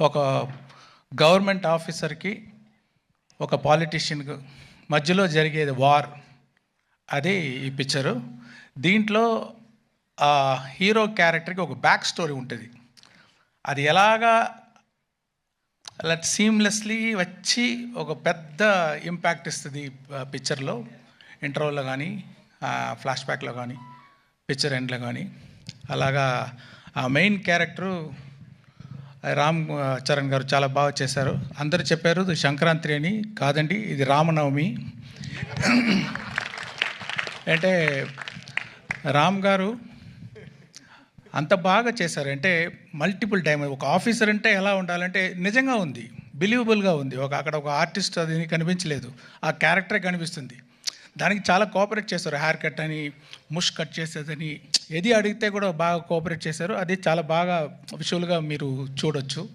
ఒక గవర్నమెంట్ ఆఫీసర్కి ఒక పాలిటీషియన్కి మధ్యలో జరిగేది వార్. అది ఈ పిక్చరు. దీంట్లో ఆ హీరో క్యారెక్టర్కి ఒక బ్యాక్ స్టోరీ ఉంటుంది. అది ఎలాగా అలా సీమ్లెస్లీ వచ్చి ఒక పెద్ద ఇంపాక్ట్ ఇస్తుంది పిక్చర్లో. ఇంటర్వల్లో కానీ ఫ్లాష్ బ్యాక్లో కానీ పిక్చర్ ఎండ్లో కానీ అలాగా ఆ మెయిన్ క్యారెక్టరు రామ్ చరణ్ గారు చాలా బాగా చేశారు. అందరూ చెప్పారు ఇది సంక్రాంతి అని కాదండి ఇది రామనవమి. అంటే రామ్ గారు అంత బాగా చేశారు. అంటే మల్టిపుల్ టైం ఒక ఆఫీసర్ అంటే ఎలా ఉండాలంటే నిజంగా ఉంది బిలీవబుల్గా ఉంది. ఒక అక్కడ ఒక ఆర్టిస్ట్ అది కనిపించలేదు ఆ క్యారెక్టరే కనిపిస్తుంది. దానికి చాలా కోఆపరేట్ చేశారు. హెయిర్ కట్ అని ముష్ కట్ చేసేదని. ఏది అడిగితే కూడా బాగా కోఆపరేట్ చేశారు. అది చాలా బాగా విజువల్గా మీరు చూడొచ్చు.